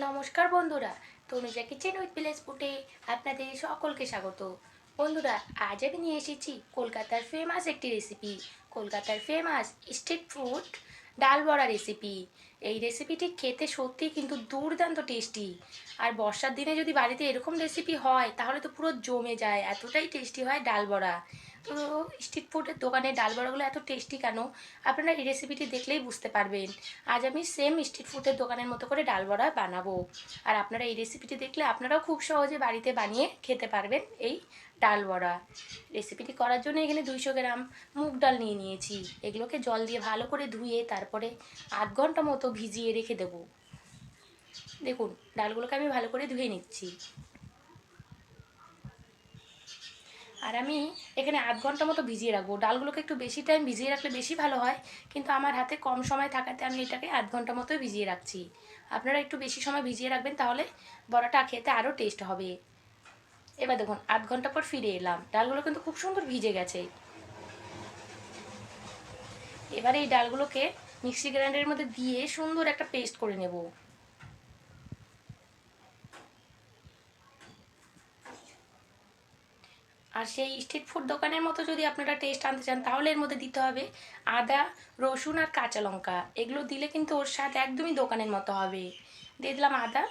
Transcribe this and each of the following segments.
নমস্কার বন্ধুরা Tanuja kitchen with village ফুটে আপনাদের সকলকে স্বাগত। বন্ধুরা, আজ আমি নিয়ে এসেছি কলকাতার ফেমাস একটি রেসিপি কলকাতার ফেমাস স্ট্রিট ফুড ডাল বড়া রেসিপি এই রেসিপিটি খেতে সত্যি কিন্তু দুর্দান্ত টেস্টি আর বর্ষার দিনে যদি বাড়িতে এরকম রেসিপি হয়, তাহলে তো পুরো জমে যায়, এতটাই টেস্টি হয় ডাল বড়া। স্ট্রিট ফুডের দোকানে ডাল বড়াগুলো এত টেস্টি কেন? আপনারা এই রেসিপিটি দেখলেই বুঝতে পারবেন। আজ আমি সেম স্ট্রিট ফুডের দোকানের মতো করে ডাল বড়া বানাবো। আর আপনারা এই রেসিপিটি দেখলে আপনারাও খুব সহজে বাড়িতে বানিয়ে খেতে পারবেন এই ডাল বড়া। রেসিপিটি করার জন্য এখানে দুইশো গ্রাম মুগ ডাল নিয়ে নিয়েছি। এগুলোকে জল দিয়ে ভালো করে ধুয়ে তারপরে আধ ঘণ্টা মতো ভিজিয়ে রেখে দেবো। দেখুন, ডালগুলোকে আমি ভালো করে ধুয়ে নিচ্ছি। আর আমি এখানে আধ ঘণ্টা মতো ভিজিয়ে রাখব। ডালগুলোকে একটু বেশি টাইম ভিজিয়ে রাখলে বেশি ভালো হয়, কিন্তু আমার হাতে কম সময় থাকাতে আমি এটাকে আধ ঘণ্টা মতো ভিজিয়ে রাখছি। আপনারা একটু বেশি সময় ভিজিয়ে রাখবেন তাহলে বড়াটা খেতে আরও টেস্ট হবে। এবার দেখুন, আধ ঘণ্টা পর ফিরে এলাম। ডালগুলো কিন্তু খুব সুন্দর ভিজে গেছে। এবারে এই ডালগুলোকে মিক্সি গ্রাইন্ডারের মধ্যে দিয়ে সুন্দর একটা পেস্ট করে নেব। আর সেই স্ট্রিট ফুড দোকানের মতো যদি আপনারা টেস্ট আনতে চান, তাহলে এর মধ্যে দিতে হবে আদা, রসুন আর কাঁচা লঙ্কা। এগুলো দিলে কিন্তু ওর স্বাদ একদমই দোকানের মতো হবে। দিয়ে দিলাম আদা,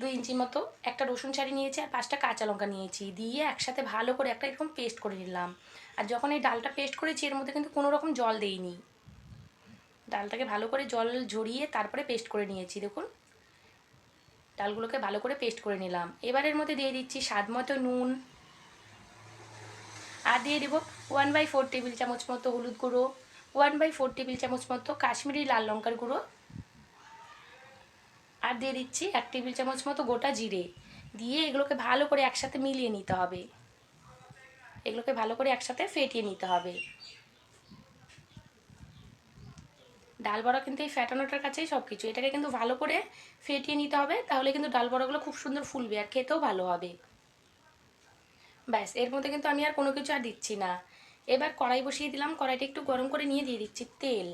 দুই ইঞ্চি মতো, একটা রসুন ছাড়ি নিয়েছি আর পাঁচটা কাঁচা লঙ্কা নিয়েছি। দিয়ে একসাথে ভালো করে একটা এরকম পেস্ট করে নিলাম। আর যখন এই ডালটা পেস্ট করেছি, এর মধ্যে কিন্তু কোনো রকম জল দেইনি। ডালটাকে ভালো করে জল ঝরিয়ে তারপরে পেস্ট করে নিয়েছি, দেখুন। ডালগুলোকে ভালো করে পেস্ট করে নিলাম। এবারের মধ্যে দিয়ে দিচ্ছি স্বাদ মতো নুন আর দিয়ে দেবো ওয়ান বাই ফোর টেবিল চামচ মতো হলুদ গুঁড়ো ওয়ান বাই ফোর টেবিল চামচ মতো কাশ্মীরি লাল লঙ্কার গুঁড়ো আর দিয়ে দিচ্ছি এক টেবিল চামচ মতো গোটা জিরে। দিয়ে এগুলোকে ভালো করে একসাথে মিলিয়ে নিতে হবে। এগুলোকে ভালো করে একসাথে ফেটিয়ে নিতে হবে। ডাল বড়া কিন্তু এই ফ্যাটানোটার কাছেই সব কিছু এটাকে কিন্তু ভালো করে ফেটিয়ে নিতে হবে, তাহলে কিন্তু ডাল বড়াগুলো খুব সুন্দর ফুলবে আর খেতেও ভালো হবে। ব্যাস, এর মধ্যে কিন্তু আমি আর কোনো কিছু আর দিচ্ছি না। এবার কড়াই বসিয়ে দিলাম, কড়াইটা একটু গরম করে নিয়ে দিয়ে দিচ্ছি তেল।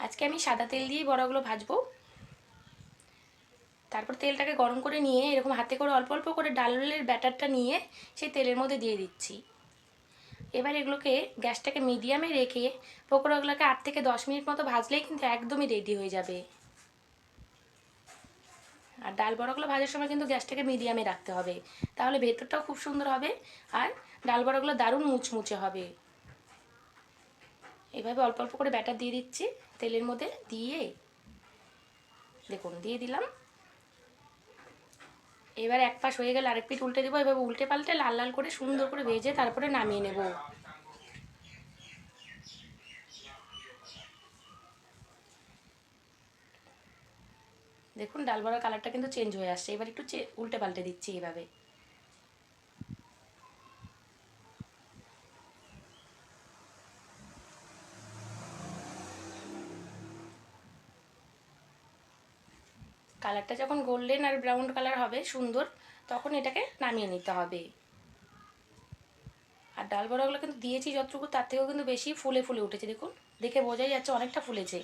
আজকে আমি সাদা তেল দিয়ে বড়াগুলো ভাজবো। তারপর তেলটাকে গরম করে নিয়ে এরকম হাতে করে অল্প অল্প করে ডালের ব্যাটারটা নিয়ে সেই তেলের মধ্যে দিয়ে দিচ্ছি। এবার এগুলোকে গ্যাসটাকে মিডিয়ামে রেখে পকোড়াগুলোকে আট থেকে দশ মিনিট মতো ভাজলেই কিন্তু একদমই রেডি হয়ে যাবে। আর ডাল বড়াগুলো ভাজার সময় কিন্তু গ্যাসটাকে মিডিয়ামে রাখতে হবে। তাহলে ভেতরটাও খুব সুন্দর হবে আর ডাল বড়াগুলো দারুণ মুচমুচে হবে। এভাবে অল্প অল্প করে ব্যাটার দিয়ে দিচ্ছি, তেলের মধ্যে দিয়ে দেখুন, দিয়ে দিলাম। এবার এক পাশ হয়ে গেলে আরেক পিঠ উল্টে দেবো, এভাবে উল্টে পাল্টে লাল লাল করে সুন্দর করে ভেজে তারপরে নামিয়ে নেব। দেখুন, ডাল বড়ার কালারটা কিন্তু চেঞ্জ হয়ে আসছে। এবার একটু উল্টে পাল্টে দিচ্ছি এভাবে। কালারটা যখন গোল্ডেন আর ব্রাউন কালার হবে, সুন্দর, তখন এটাকে নামিয়ে নিতে হবে। আর ডাল বড়াগুলো কিন্তু দিয়েছি যতটুকু, তার থেকেও কিন্তু বেশি ফুলে ফুলে উঠেছে। দেখুন, দেখে বোঝাই যাচ্ছে অনেকটা ফুলেছে।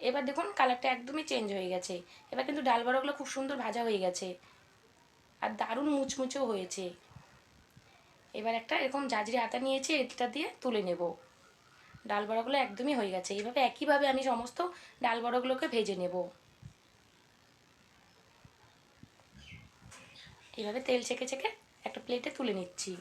এবার দেখুন কালারটা একদমই চেঞ্জ হয়ে গেছে। এবার কিন্তু ডাল বড়াগুলো খুব সুন্দর ভাজা হয়ে গেছে। আর দারুণ মুচমুচেও হয়েছে। এবার একটা এরকম জাজরি আতা নিয়েছি এটা দিয়ে তুলে নেব। ডাল বড়াগুলো একদমই হয়ে গেছে। এইভাবে একইভাবে আমি সমস্ত ডাল বড়াগুলোকে ভেজে নেব। এইভাবে তেল ছেঁকে ছেঁকে একটা প্লেটে তুলে নিচ্ছি।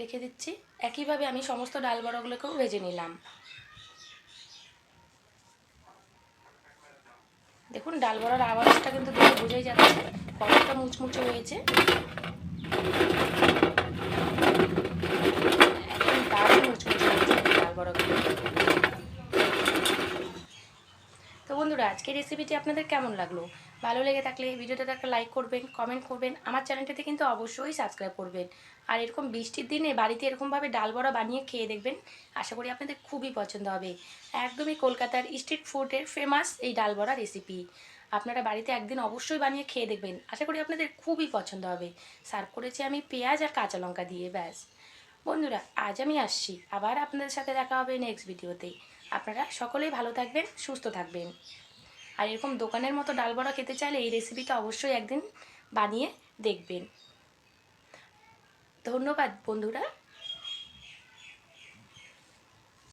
রেখে দিচ্ছি। একইভাবে আমি সমস্ত ডাল বড়াগুলোকেও ভেজে নিলাম। দেখুন, ডাল বড়ার আওয়াজটা কিন্তু দেখে বোঝাই যাচ্ছে, কতটা মুচমুচে হয়েছে। হয়েছে ডাল তো বন্ধুরা, আজকের রেসিপিটি আপনাদের কেমন লাগল? ভালো লেগে থাকলে ভিডিওটাতে একটা লাইক করবেন কমেন্ট করবেন, আমার চ্যানেলটাতে কিন্তু অবশ্যই সাবস্ক্রাইব করবেন। আর এরকম বৃষ্টির দিনে বাড়িতে এরকমভাবে ডাল বড়া বানিয়ে খেয়ে দেখবেন, আশা করি আপনাদের খুবই পছন্দ হবে। একদমই কলকাতার স্ট্রিট ফুডের ফেমাস এই ডাল বড়া রেসিপি আপনারা বাড়িতে একদিন অবশ্যই বানিয়ে খেয়ে দেখবেন, আশা করি আপনাদের খুবই পছন্দ হবে। সার্ভ করেছি আমি পেঁয়াজ আর কাঁচা লঙ্কা দিয়ে, ব্যাস। বন্ধুরা, আজ আমি আসছি, আবার আপনাদের সাথে দেখা হবে নেক্সট ভিডিওতে আপনারা সকলেই ভালো থাকবেন, সুস্থ থাকবেন। আর এরকম দোকানের মতো ডাল বড়া খেতে চাইলে এই রেসিপিটা অবশ্যই একদিন বানিয়ে দেখবেন। ধন্যবাদ বন্ধুরা।